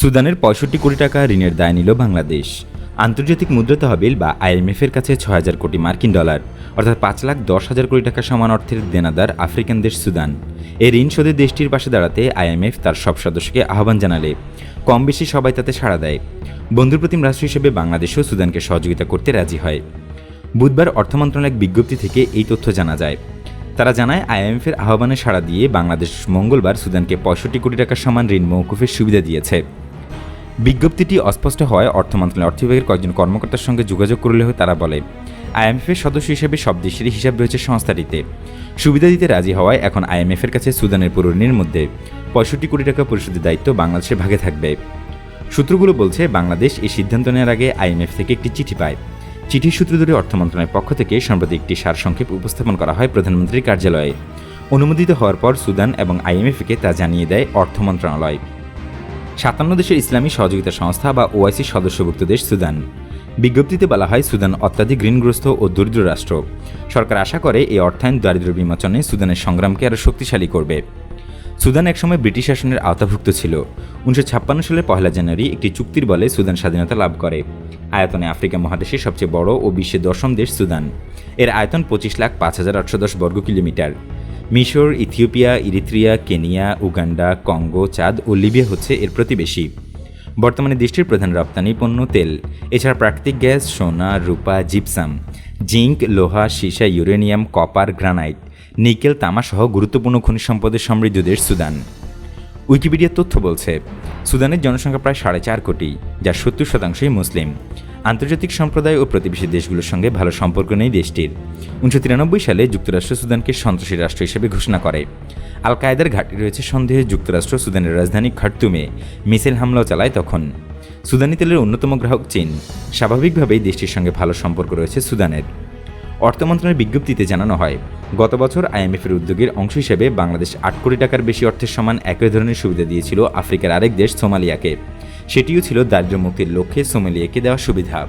সুদানের পঁয়ষট্টি কোটি টাকা ঋণের দায় নিল বাংলাদেশ। আন্তর্জাতিক মুদ্রা তহবিল বা আইএমএফের কাছে ছ হাজার কোটি মার্কিন ডলার, অর্থাৎ পাঁচ লাখ দশ হাজার কোটি টাকা সমান অর্থের দেনাদার আফ্রিকান দেশ সুদান। এই ঋণ শোধে দেশটির পাশে দাঁড়াতে আইএমএফ তার সব সদস্যকে আহ্বান জানালে। কম বেশি সবাই তাতে সাড়া দেয়। বন্ধুপ্রতিম রাষ্ট্র হিসেবে বাংলাদেশও সুদানকে সহযোগিতা করতে রাজি হয়। বুধবার অর্থ মন্ত্রণালয়ের বিজ্ঞপ্তি থেকে এই তথ্য জানা যায়। তারা জানায়, আইএমএফের আহ্বানে সাড়া দিয়ে বাংলাদেশ মঙ্গলবার সুদানকে পঁয়ষট্টি কোটি টাকার সমান ঋণ মৌকুফের সুবিধা দিয়েছে। বিজ্ঞপ্তিটি অস্পষ্ট হওয়ায় অর্থ মন্ত্রণালয়ের অর্থ বিভাগের কয়েকজন কর্মকর্তার সঙ্গে যোগাযোগ করলেও তারা বলে, আইএমএফের সদস্য হিসেবে সব দেশেরই হিসাব রয়েছে সংস্থাটিতে। সুবিধা দিতে রাজি হওয়ায় এখন আইএমএফের কাছে সুদানের পুরো ঋণের মধ্যে পঁয়ষট্টি কোটি টাকা পরিশোধের দায়িত্ব বাংলাদেশের ভাগে থাকবে। সূত্রগুলো বলছে, বাংলাদেশ এই সিদ্ধান্ত নেওয়ার আগে আইএমএফ থেকে একটি চিঠি পায়। চিঠির সূত্র ধরে অর্থ মন্ত্রণালয়ের পক্ষ থেকে সম্প্রতি একটি সারসংক্ষেপ উপস্থাপন করা হয় প্রধানমন্ত্রীর কার্যালয়ে। অনুমোদিত হওয়ার পর সুদান এবং আইএমএফকে তা জানিয়ে দেয় অর্থ মন্ত্রণালয়। সাতান্ন দেশের ইসলামী সহযোগিতা সংস্থা বা ওআইসি সদস্যভুক্ত দেশ সুদান। বিজ্ঞপ্তিতে বলা হয়, সুদান অত্যাধিক ঋণগ্রস্ত ও দরিদ্র রাষ্ট্র। সরকার আশা করে এই অর্থায়ন দারিদ্র্য বিমোচনে সুদানের সংগ্রামকে আরও শক্তিশালী করবে। সুদান একসময় ব্রিটিশ শাসনের আওতাভুক্ত ছিল। উনিশশো ছাপ্পান্ন সালের পহেলা জানুয়ারি একটি চুক্তির বলে সুদান স্বাধীনতা লাভ করে। আয়তনে আফ্রিকা মহাদেশের সবচেয়ে বড় ও বিশ্বের দশম দেশ সুদান। এর আয়তন পঁচিশ লাখ পাঁচ হাজার আটশো দশ বর্গ কিলোমিটার মিশর, Ethiopia, Eritrea, Kenya, Uganda, Congo, চাঁদ ও লিবিয়া হচ্ছে এর প্রতিবেশী। বর্তমানে দেশটির প্রধান রপ্তানি পণ্য তেল, এছাড়া প্রাকৃতিক গ্যাস, সোনা, রূপা, জিপসাম, জিঙ্ক, লোহা, সীসা, ইউরেনিয়াম, কপার, গ্রানাইট, নিকেল তামাসহ গুরুত্বপূর্ণ খনিজ সম্পদের সমৃদ্ধ দেশ সুদান। উইকিপিডিয়ার তথ্য বলছে, সুদানের জনসংখ্যা প্রায় সাড়ে চার কোটি যার সত্তর শতাংশই মুসলিম। আন্তর্জাতিক সম্প্রদায় ও প্রতিবেশী দেশগুলোর সঙ্গে ভালো সম্পর্ক নেই দেশটির। উনিশশো তিরানব্বই সালে যুক্তরাষ্ট্র সুদানকে সন্ত্রাসী রাষ্ট্র হিসেবে ঘোষণা করে। আল কায়দার ঘাঁটি রয়েছে সন্দেহে যুক্তরাষ্ট্র সুদানের রাজধানী খার্তুমে মিসাইল হামলাও চালায় তখন। সুদানি তেলের অন্যতম গ্রাহক চীন। স্বাভাবিকভাবেই দেশটির সঙ্গে ভালো সম্পর্ক রয়েছে সুদানের। অর্থ মন্ত্রণালয়ের বিজ্ঞপ্তিতে জানানো হয় গত বছর আইএমএফের উদ্যোগের অংশ হিসেবে বাংলাদেশ আট কোটি টাকার বেশি অর্থের সমান একই ধরনের সুবিধা দিয়েছিল আফ্রিকার আরেক দেশ সোমালিয়াকে। সেটিও ছিল দারিদ্র্য মুক্তির লক্ষ্যে সোমালিয়াকে দেওয়া সুবিধা।